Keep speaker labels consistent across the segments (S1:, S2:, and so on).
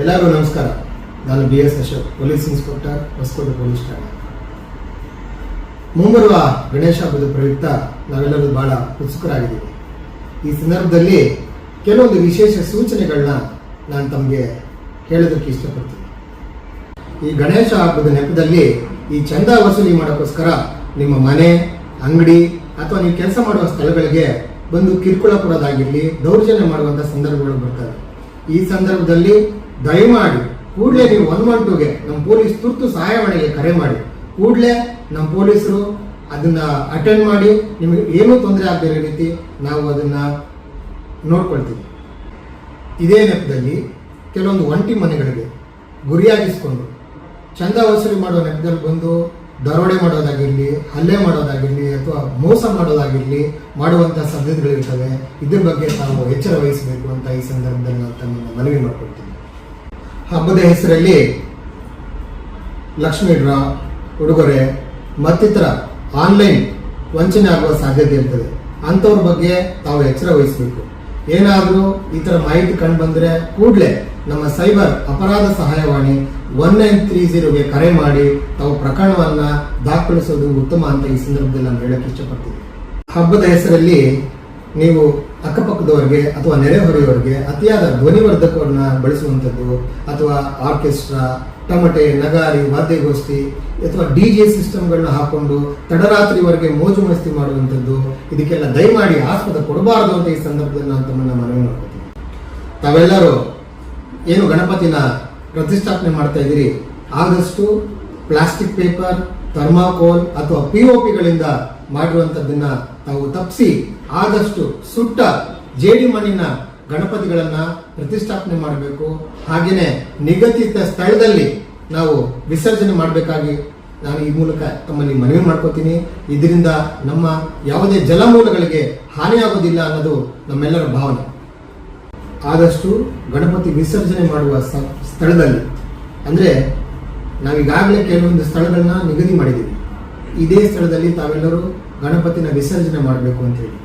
S1: ಎಲ್ಲರಿಗೂ ನಮಸ್ಕಾರ. ನಾನು B S Ashok, police inspector, Hosakote police ಠಾಣೆ. ಮುಂಬರುವ ಗಣೇಶ ಹಬ್ಬದ ಪ್ರಯುಕ್ತ ನಾವೆಲ್ಲರೂ ಬಹಳ ಉತ್ಸುಕರಾಗಿದ್ದೀವಿ. ಈ ಸಂದರ್ಭದಲ್ಲಿ ಕೆಲವೊಂದು ವಿಶೇಷ ಸೂಚನೆಗಳನ್ನ ನಾನು ತಮಗೆ ಹೇಳೋದಕ್ಕೆ ಇಷ್ಟಪಡ್ತೀನಿ. ಈ ಗಣೇಶ ಹಬ್ಬದ ನೆಪದಲ್ಲಿ ಈ ಚಂದ ವಸೂಲಿ ಮಾಡೋಕ್ಕೋಸ್ಕರ ನಿಮ್ಮ ಮನೆ, ಅಂಗಡಿ ಅಥವಾ ನೀವು ಕೆಲಸ ಮಾಡುವ ಸ್ಥಳಗಳಿಗೆ ಬಂದು ಕಿರುಕುಳ ಕೊಡೋದಾಗಿರಲಿ, ದೌರ್ಜನ್ಯ ಮಾಡುವಂಥ ಸಂದರ್ಭಗಳು ಬರ್ತವೆ ಈ ಸಂದರ್ಭದಲ್ಲಿ ದಯಮಾಡಿ, ಕೂಡಲೇ ನೀವು ಒನ್ ಒನ್ ಟೂಗೆ ನಮ್ಮ ಪೊಲೀಸ್ ತುರ್ತು ಸಹಾಯವಾಣಿಗೆ ಕರೆ ಮಾಡಿ. ಕೂಡಲೇ ನಮ್ಮ ಪೊಲೀಸರು ಅದನ್ನ ಅಟೆಂಡ್ ಮಾಡಿ, ನಿಮಗೆ ಏನೂ ತೊಂದರೆ ಆಗದಿರೋ ರೀತಿ ನಾವು ಅದನ್ನ ನೋಡ್ಕೊಳ್ತೀವಿ. ಇದೇ ನೆಪದಲ್ಲಿ ಕೆಲವೊಂದು ಒಂಟಿ ಮನೆಗಳಿಗೆ ಗುರಿಯಾಗಿಸ್ಕೊಂಡು, ಚಂದ ವಸೂಲಿ ಮಾಡೋ ನೆಪದಲ್ಲಿ ಬಂದು ದರೋಡೆ ಮಾಡೋದಾಗಿರಲಿ, ಹಲ್ಲೆ ಮಾಡೋದಾಗಿರಲಿ ಅಥವಾ ಮೋಸ ಮಾಡೋದಾಗಿರಲಿ ಮಾಡುವಂಥ ಸಾಧ್ಯತೆಗಳಿರ್ತವೆ ಇದ್ರ ಬಗ್ಗೆ ತಾವು ಎಚ್ಚರ ವಹಿಸಬೇಕು ಅಂತ ಈ ಸಂದರ್ಭದಲ್ಲಿ ನಾವು ತಮ್ಮನ್ನು ಮನವಿ ಮಾಡ್ಕೊಳ್ತೀನಿ. ಹಬ್ಬದ ಹೆಸರಲ್ಲಿ ಲಕ್ಷ್ಮೀ ಡ್ರಾ, ಉಡುಗೊರೆ, ಮತ್ತಿತರ ಆನ್ಲೈನ್ ವಂಚನೆ ಆಗುವ ಸಾಧ್ಯತೆ ಇರ್ತದೆ. ಅಂಥವ್ರ ಬಗ್ಗೆ ತಾವು ಎಚ್ಚರ ವಹಿಸಬೇಕು. ಏನಾದರೂ ಈ ಥರ ಮಾಹಿತಿ ಕಂಡು ಬಂದರೆ ಕೂಡಲೇ ನಮ್ಮ ಸೈಬರ್ ಅಪರಾಧ ಸಹಾಯವಾಣಿ ಒನ್ ನೈನ್ ತ್ರೀ ಜೀರೋಗೆ ಕರೆ ಮಾಡಿ ತಾವು ಪ್ರಕರಣವನ್ನು ದಾಖಲಿಸೋದು ಉತ್ತಮ ಅಂತ ಈ ಸಂದರ್ಭದಲ್ಲಿ ನಾನು ಹೇಳಕ್ಕೆ ಇಷ್ಟಪಡ್ತೀನಿ. ಹಬ್ಬದ ಹೆಸರಲ್ಲಿ ನೀವು ಅಕ್ಕಪಕ್ಕದವರಿಗೆ ಅಥವಾ ನೆರೆಹೊರೆಯವರಿಗೆ ಅತಿಯಾದ ಧ್ವನಿವರ್ಧಕವನ್ನು ಬಳಸುವಂಥದ್ದು, ಅಥವಾ ಆರ್ಕೆಸ್ಟ್ರಾ, ಟಮಟೆ, ನಗಾರಿ, ವಾದ್ಯಗೋಷ್ಠಿ, ಅಥವಾ ಡಿ ಜೆ ಸಿಸ್ಟಮ್ಗಳನ್ನ ಹಾಕೊಂಡು ತಡರಾತ್ರಿವರೆಗೆ ಮೋಜು ಮಸ್ತಿ ಮಾಡುವಂಥದ್ದು, ಇದಕ್ಕೆಲ್ಲ ದಯಮಾಡಿ ಆಸ್ಪದ ಕೊಡಬಾರದು ಅಂತ ಈ ಸಂದರ್ಭದಲ್ಲಿ ನಾನು ತಮ್ಮನ್ನು ಮನವಿ ಮಾಡ್ಕೊತೀನಿ. ತಾವೆಲ್ಲರೂ ಏನು ಗಣಪತಿನ ಪ್ರತಿಷ್ಠಾಪನೆ ಮಾಡ್ತಾ ಇದ್ದೀರಿ ಆದಷ್ಟು ಪ್ಲಾಸ್ಟಿಕ್ ಪೇಪರ್, ಥರ್ಮಾಕೋಲ್ ಅಥವಾ ಪಿ ಒ ಪಿಗಳಿಂದ ಮಾಡಿರುವಂತದ್ದನ್ನ ತಾವು ತಪ್ಪಿಸಿ ಆದಷ್ಟು ಸುಟ್ಟ ಜೇಡಿ ಮಣ್ಣಿನ ಗಣಪತಿಗಳನ್ನ ಪ್ರತಿಷ್ಠಾಪನೆ ಮಾಡಬೇಕು. ಹಾಗೆಯೇ ನಿಗದಿತ ಸ್ಥಳದಲ್ಲಿ ನಾವು ವಿಸರ್ಜನೆ ಮಾಡಬೇಕಾಗಿ ನಾನು ಈ ಮೂಲಕ ತಮ್ಮಲ್ಲಿ ಮನವಿ ಮಾಡ್ಕೋತೀನಿ. ಇದರಿಂದ ನಮ್ಮ ಯಾವುದೇ ಜಲಮೂಲಗಳಿಗೆ ಹಾನಿಯಾಗೋದಿಲ್ಲ ಅನ್ನೋದು ನಮ್ಮೆಲ್ಲರ ಭಾವನೆ. ಆದಷ್ಟು ಗಣಪತಿ ವಿಸರ್ಜನೆ ಮಾಡುವ ಸ್ಥಳದಲ್ಲಿ. ಅಂದರೆ ನಾವೀಗಾಗಲೇ ಕೆಲವೊಂದು ಸ್ಥಳಗಳನ್ನ ನಿಗದಿ ಮಾಡಿದ್ದೀವಿ. ಇದೇ ಸ್ಥಳದಲ್ಲಿ ತಾವೆಲ್ಲರೂ ಗಣಪತಿನ ವಿಸರ್ಜನೆ ಮಾಡಬೇಕು ಅಂತ ಹೇಳಿ.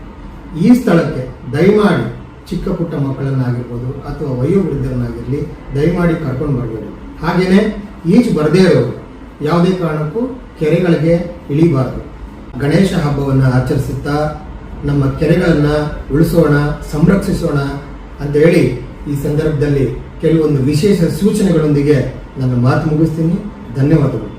S1: ಈ ಸ್ಥಳಕ್ಕೆ ದಯಮಾಡಿ ಚಿಕ್ಕ ಪುಟ್ಟ ಮಕ್ಕಳನ್ನಾಗಿರ್ಬೋದು ಅಥವಾ ವಯೋವೃದ್ಧರನ್ನಾಗಿರಲಿ ದಯಮಾಡಿ ಕರ್ಕೊಂಡು ಬರಬೇಡಿ. ಹಾಗೆಯೇ ಈಜು ಬರದೇ ಇರೋರು ಯಾವುದೇ ಕಾರಣಕ್ಕೂ ಕೆರೆಗಳಿಗೆ ಇಳಿಬಾರದು. ಗಣೇಶ ಹಬ್ಬವನ್ನು ಆಚರಿಸುತ್ತಾ ನಮ್ಮ ಕೆರೆಗಳನ್ನು ಉಳಿಸೋಣ, ಸಂರಕ್ಷಿಸೋಣ ಅಂತ ಹೇಳಿ ಈ ಸಂದರ್ಭದಲ್ಲಿ ಕೆಲವೊಂದು ವಿಶೇಷ ಸೂಚನೆಗಳೊಂದಿಗೆ ನನ್ನ ಮಾತು ಮುಗಿಸ್ತೀನಿ. ಧನ್ಯವಾದಗಳು.